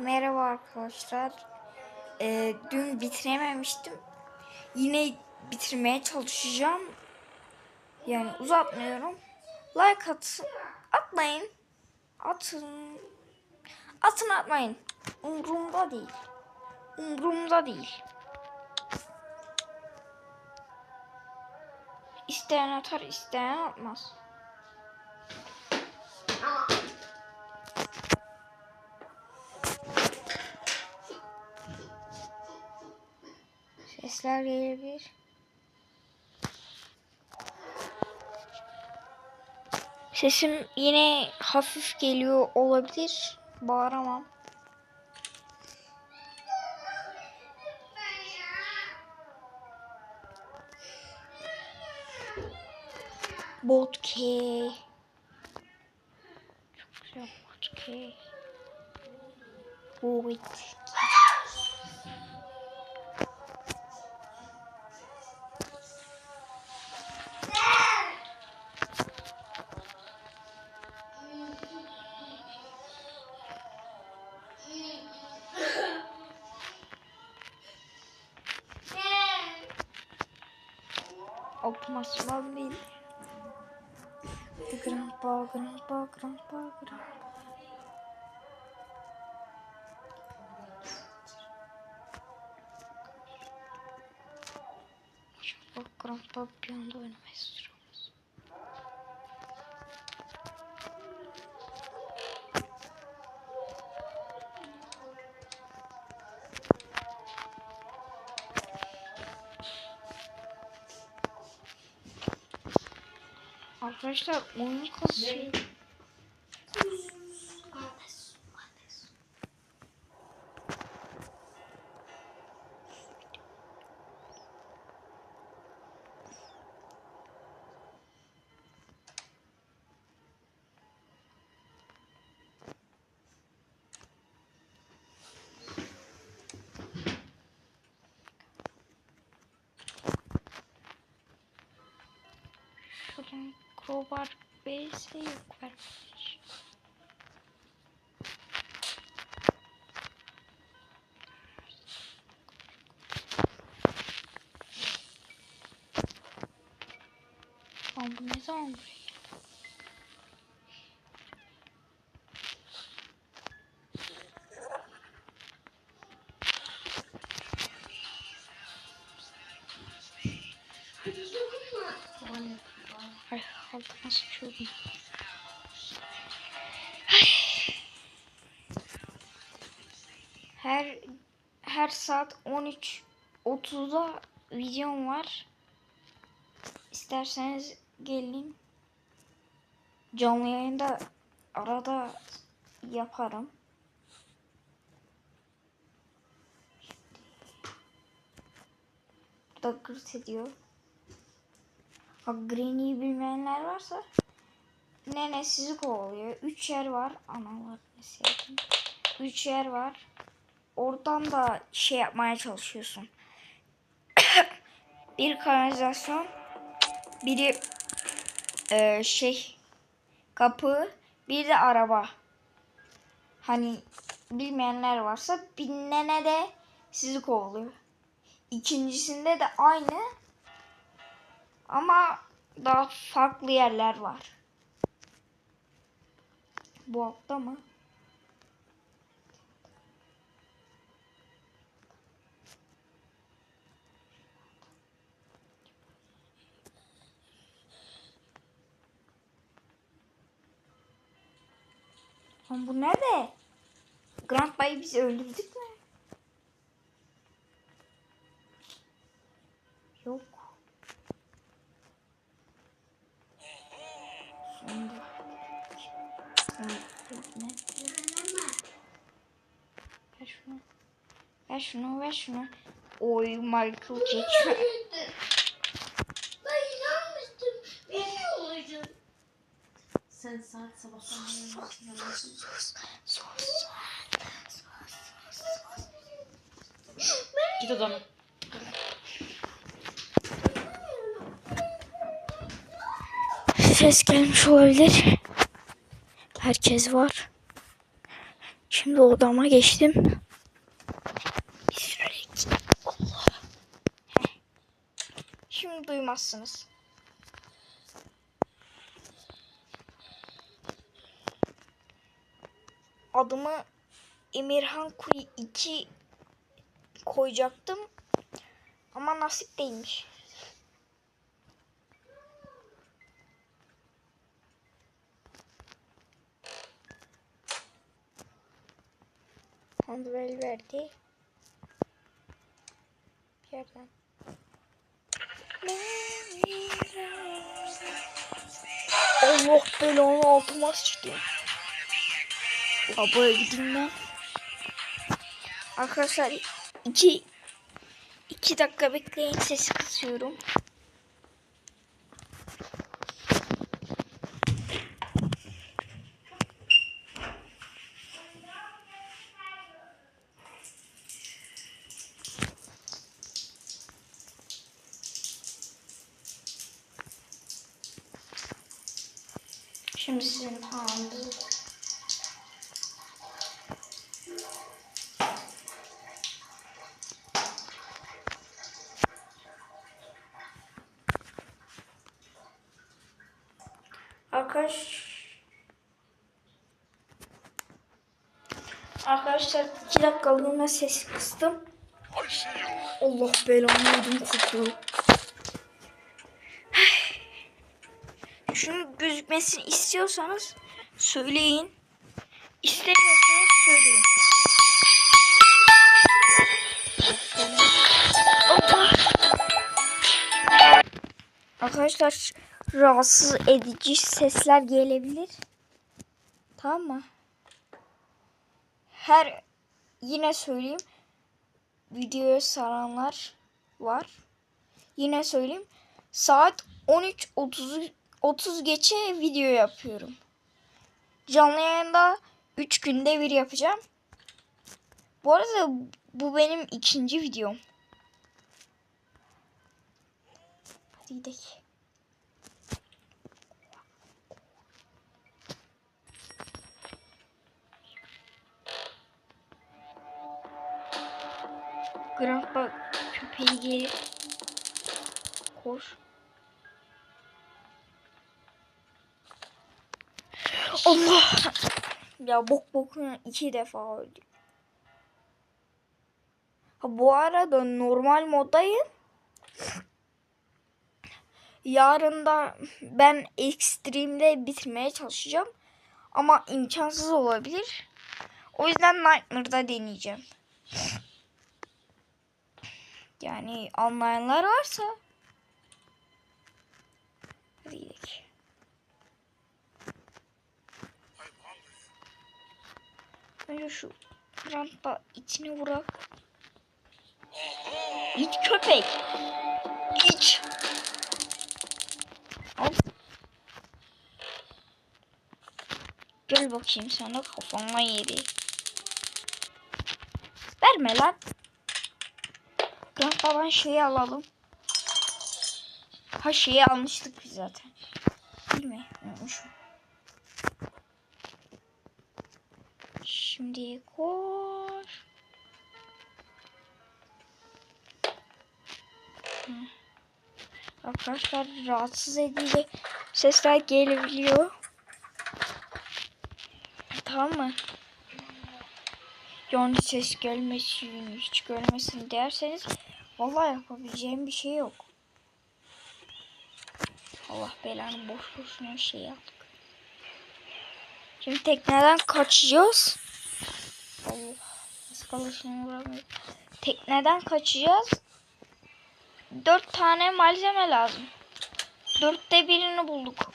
Merhaba arkadaşlar. Ee, dün bitirememiştim. Yine bitirmeye çalışacağım. Yani uzatmıyorum. Like atın. Atmayın. Atın. Atın atmayın. Umurumda değil. Umurumda değil. İsteyen atar, isteyen atmaz. Sesler gelebilir. Sesim yine hafif geliyor olabilir. Bağıramam. Vodka. Çok güzel vodka. Vodka. Grandpa, grandpa, grandpa, grandpa. Bak grandpa Arkadaşlar oyun kasıyor. Şuradan crowbar base yok vermiş. Lan bu ne altıma sıçıyordum. Her her saat 13.30'da videom var. İsterseniz gelin. Canlı yayında arada yaparım. Burada gırt ediyor. Bak Granny'yi bilmeyenler varsa Nene sizi kovalıyor. Üç yer var. Analar sevdim. Üç yer var. Oradan da şey yapmaya çalışıyorsun. bir kanalizasyon. Biri e, şey kapı. Bir de araba. Hani bilmeyenler varsa bir nene de sizi kovalıyor. İkincisinde de aynı ama daha farklı yerler var. Bu altta mı? Lan bu nerede? Grandpa'yı biz öldürdük mü? Yok. Şunu, ver şunu. Oy Michael Jackson. Ben inanmıştım. Bilmiyorum. Sen saat sabahtan beri uyanmışsın. Sus, sus. Git odana. Ses gelmiş olabilir. Herkes var. Şimdi odama geçtim. Bir süre Allah. Heh. Şimdi duymazsınız. Adımı Emirhan Kuyu 2 koyacaktım. Ama nasip değilmiş. Handvel verdi. Bir yerden. Allah belanı altıma sıçtım. Ya böyle gideyim ben. Arkadaşlar iki iki dakika bekleyin sesi kısıyorum. Şimdi sizin paranızı Arkadaş Arkadaşlar iki dakikalığına ses kıstım. Allah belanı ödüm koptu. Şunun gözükmesini istiyorsanız söyleyin. İstemiyorsanız söyleyin. Arkadaşlar rahatsız edici sesler gelebilir. Tamam mı? Her yine söyleyeyim. Videoya saranlar var. Yine söyleyeyim. Saat 13.30 30 geçe video yapıyorum. Canlı yayında 3 günde bir yapacağım. Bu arada bu benim ikinci videom. Hadi gidelim. Grandpa köpeği gelir. Koş. Allah. Ya bok bokuna iki defa öldüm. Ha, bu arada normal moddayım. Yarın da ben Extreme'de bitirmeye çalışacağım. Ama imkansız olabilir. O yüzden Nightmare'da deneyeceğim. Yani anlayanlar varsa. Hadi gidelim. Önce şu rampa içine vurak. İç köpek. İç. Al. Gel bakayım sana kafama yedi. Verme lan. Grandpa'dan şeyi alalım. Ha şeyi almıştık biz zaten. Değil mi? Unutmuşum. Şimdi koş. Arkadaşlar rahatsız edici sesler gelebiliyor. Tamam mı? Yani ses gelmesin, hiç görmesin derseniz vallahi yapabileceğim bir şey yok. Allah belanı boş boşuna şey yaptık. Şimdi tekneden kaçacağız. Allah. Eskalasını vuramıyorum. Tekneden kaçacağız. Dört tane malzeme lazım. Dörtte birini bulduk.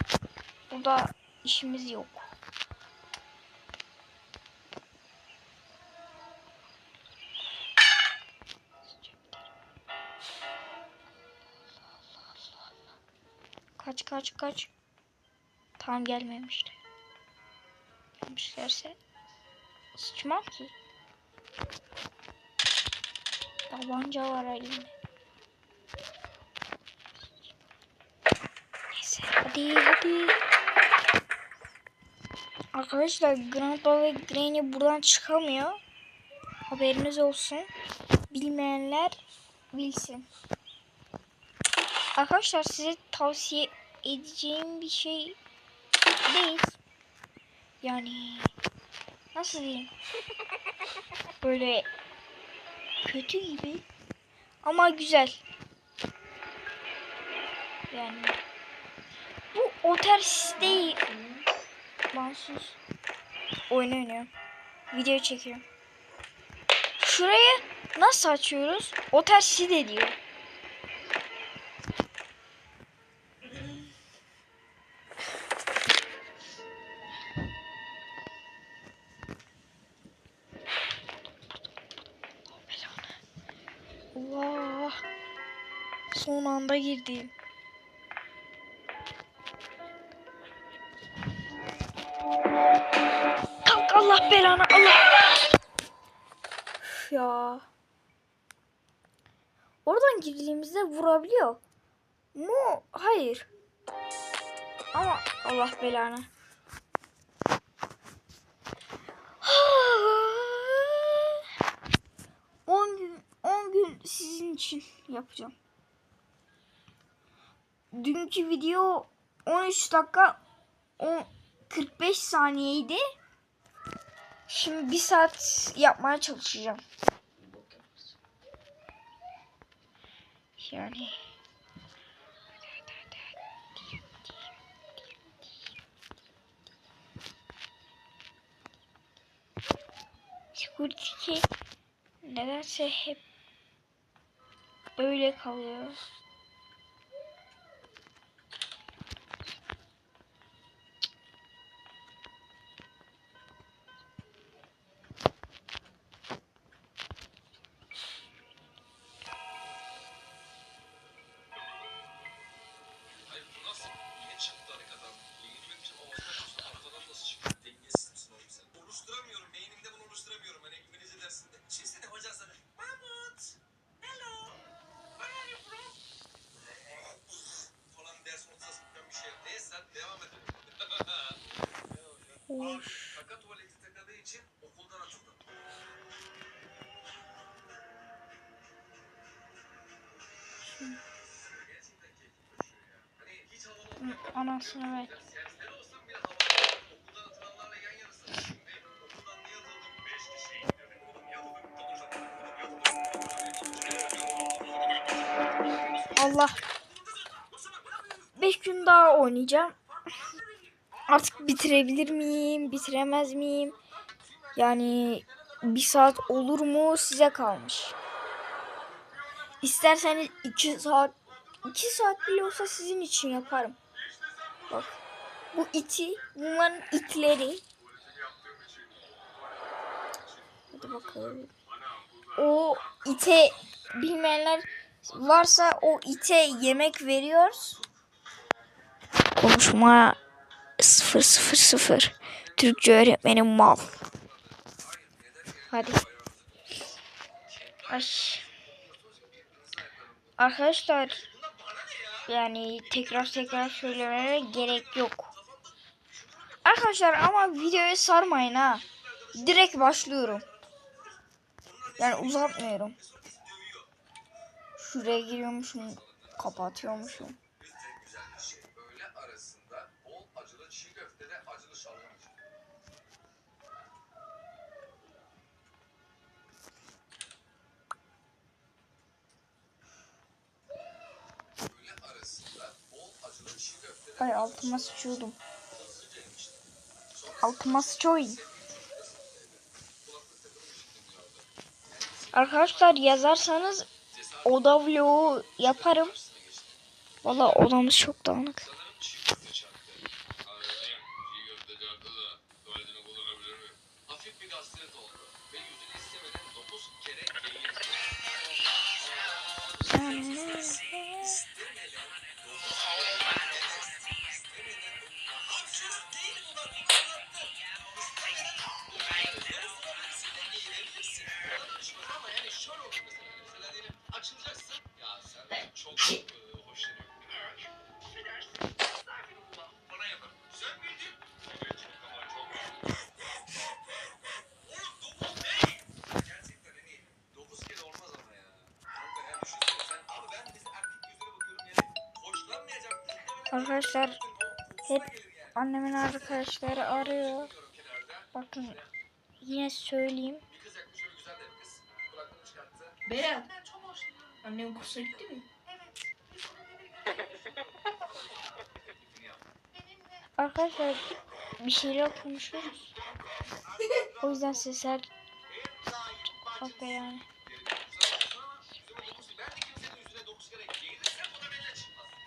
Burada işimiz yok. Kaç kaç. Tam gelmemişti. Gelmişlerse sıçmam ki. Tabanca var elimde. Neyse hadi hadi. Arkadaşlar Grandpa ve Granny buradan çıkamıyor. Haberiniz olsun. Bilmeyenler bilsin. Arkadaşlar size tavsiye edeceğim bir şey değil. Yani nasıl diyeyim? Böyle kötü gibi ama güzel. Yani bu otel değil. Lan sus. Oyun oynuyorum. Video çekiyorum. Şurayı nasıl açıyoruz? Otel de diyor. Girdim. Kalk Allah belanı Allah. Üf ya. Oradan girdiğimizde vurabiliyor. Mu? Hayır. Ama Allah belanı. 10 gün 10 gün sizin için yapacağım. Dünkü video 13 dakika 10 45 saniyeydi. Şimdi bir saat yapmaya çalışacağım. Yani Security nedense hep öyle kalıyor. Okuldan niye atıldım? Beş kişi. Dedim oğlum yatıldım. Konuşalım. Allah. 5 gün daha oynayacağım. Artık bitirebilir miyim, bitiremez miyim? Yani bir saat olur mu size kalmış. İsterseniz 2 saat 2 saat bile olsa sizin için yaparım. Bak. Bu iti, bunların itleri. Hadi bakalım. O ite bilmeyenler varsa o ite yemek veriyoruz. Konuşma 000 Türkçe öğretmenim mal. Hadi. Ay. Arkadaşlar yani tekrar tekrar söylememe gerek yok. Arkadaşlar ama videoyu sarmayın ha. Direkt başlıyorum. Yani uzatmıyorum. Şuraya giriyormuşum, kapatıyormuşum. Ay altıma sıçıyordum. Altıma sıçıyordum. Arkadaşlar yazarsanız oda vlogu yaparım. Valla odamız çok dağınık. Arkadaşlar hep annemin arkadaşları arıyor. Bakın yine söyleyeyim. Berat. Annem kursa gitti mi? Arkadaşlar bir şeyler konuşuyoruz. O yüzden sesler bak be yani.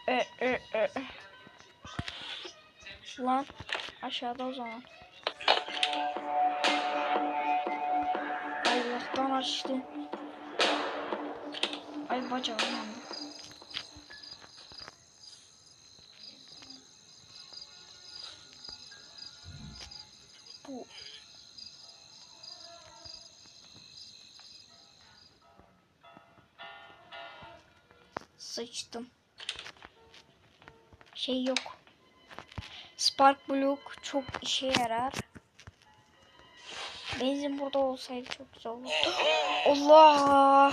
Ben de kimsenin Lan aşağıda o zaman. Allah'tan açtı. Ay bacağım yandı. Bu sıçtım. Şey yok. Spark Block çok işe yarar. Benzin burada olsaydı çok güzel olurdu. Allah!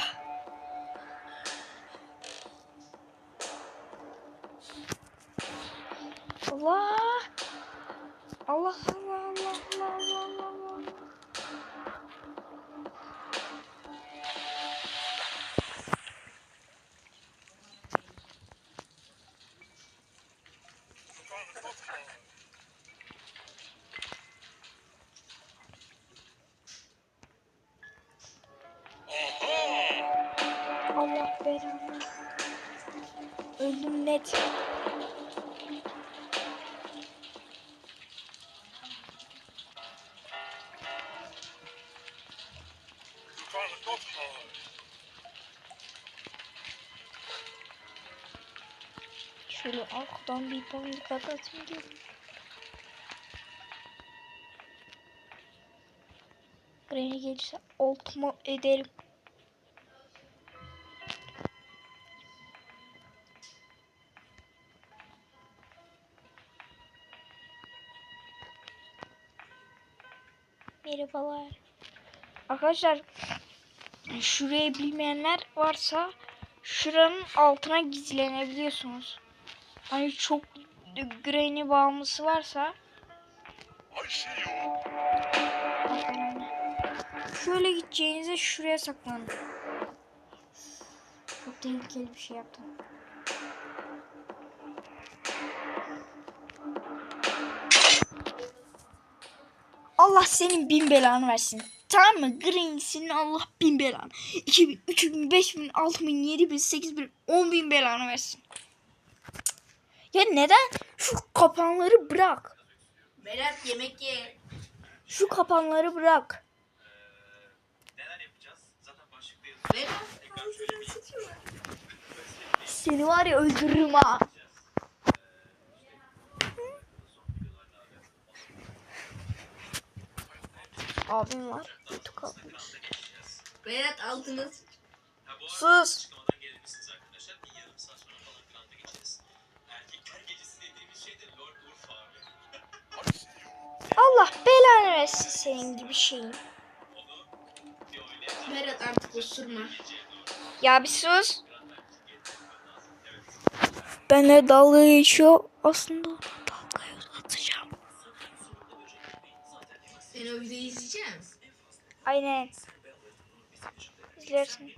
Allah! Allah Allah Net. Şöyle arkadan bir boncuk atayım diye. Granny gelirse altıma ederim. Merhabalar. Arkadaşlar şurayı bilmeyenler varsa şuranın altına gizlenebiliyorsunuz. Hani çok Granny bağımlısı varsa Bakın. Şöyle gideceğinize şuraya saklanın. Çok tehlikeli bir şey yaptım. Allah senin bin belanı versin. Tamam mı? Green senin Allah bin belanı. 2000, 3000, 5000, 6000, 7000, 8000, 10 bin belanı versin. Ya neden? Şu kapanları bırak. Berat yemek ye. Şu kapanları bırak. Neler yapacağız? Zaten başlıkta Berat. Seni var ya öldürürüm ha. Abim var. Kötü kalmış. Berat altını sıç. Sus. Açıklamadan gelir misiniz arkadaşlar? Bir yarım saat sonra falan planda geçeriz. Erkekler gecesi dediğimiz şey de Lord Urf abi. Allah belanı versin senin gibi şeyin. Berat artık osurma. Ya bir sus. Benle dalga geçiyor. Aslında Sen o videoyu izleyeceksin. Aynen. İzlersin.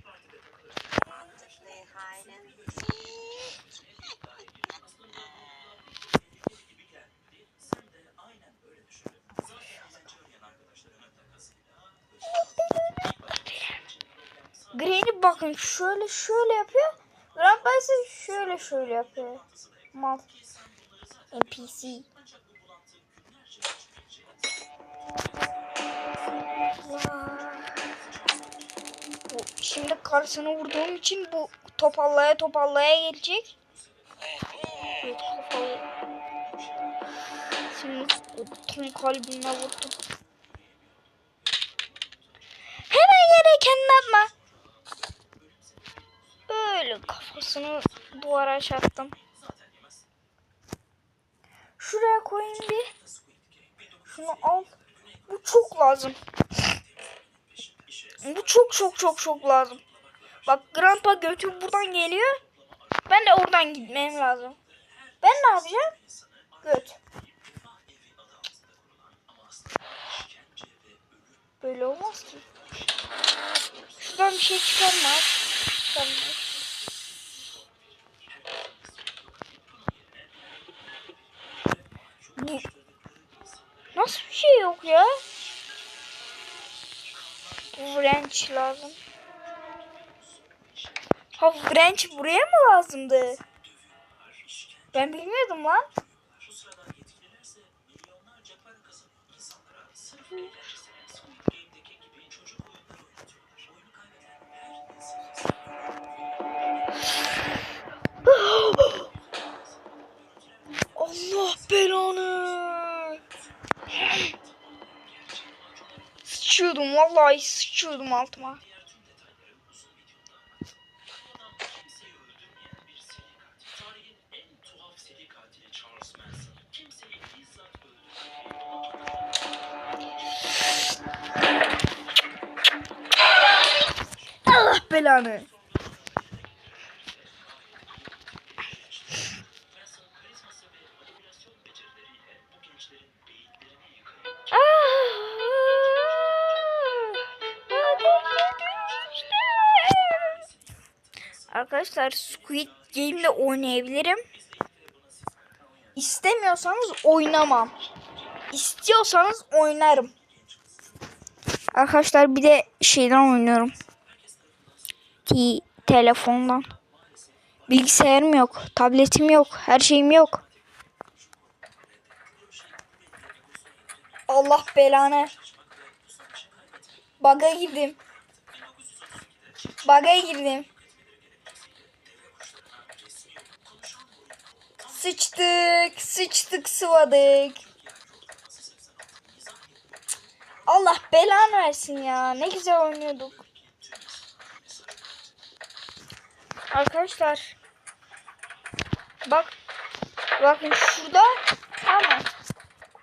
Granny bakın şöyle şöyle yapıyor. Grandpa ise şöyle şöyle yapıyor. Mal. NPC. Şimdi karşısına vurduğum için bu topallaya topallaya gelecek. Evet. Şimdi tüm kalbimle vurdum. Hemen yere kendini atma. Böyle kafasını duvara çarptım. Şuraya koyayım bir. Şunu al. Bu çok lazım. Bu çok çok çok çok lazım. Bak Grandpa götü buradan geliyor. Ben de oradan gitmem lazım. Ben ne yapacağım? Göt. Böyle olmaz ki. Şuradan bir şey çıkarmaz. Çıkarmaz. Ha wrench buraya mı lazımdı? Ben bilmiyordum lan. Allah belanı. Sıçıyordum vallahi sıçıyordum altıma. Yıkıyor. Arkadaşlar Squid Game'de oynayabilirim. İstemiyorsanız oynamam. İstiyorsanız oynarım. Arkadaşlar bir de şeyden oynuyorum. T telefondan. Bilgisayarım yok, tabletim yok, her şeyim yok. Allah belanı. Baga girdim. Baga girdim. Sıçtık, sıçtık, sıvadık. Allah belanı versin ya. Ne güzel oynuyorduk. Arkadaşlar. Bak. Bakın şurada. Tamam.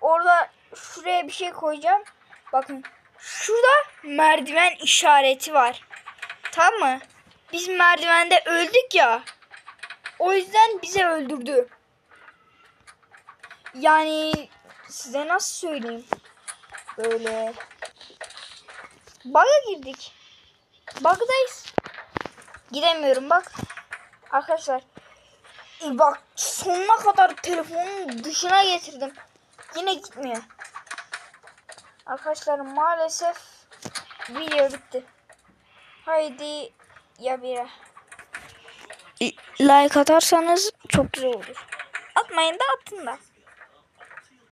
Orada şuraya bir şey koyacağım. Bakın. Şurada merdiven işareti var. Tamam mı? Biz merdivende öldük ya. O yüzden bizi öldürdü. Yani size nasıl söyleyeyim? Böyle. Bug'a girdik. Bug'dayız. Gidemiyorum bak. Arkadaşlar. e bak sonuna kadar telefonun dışına getirdim. Yine gitmiyor. Arkadaşlar maalesef video bitti. Haydi ya bire. Like atarsanız çok güzel olur. Atmayın da atın da.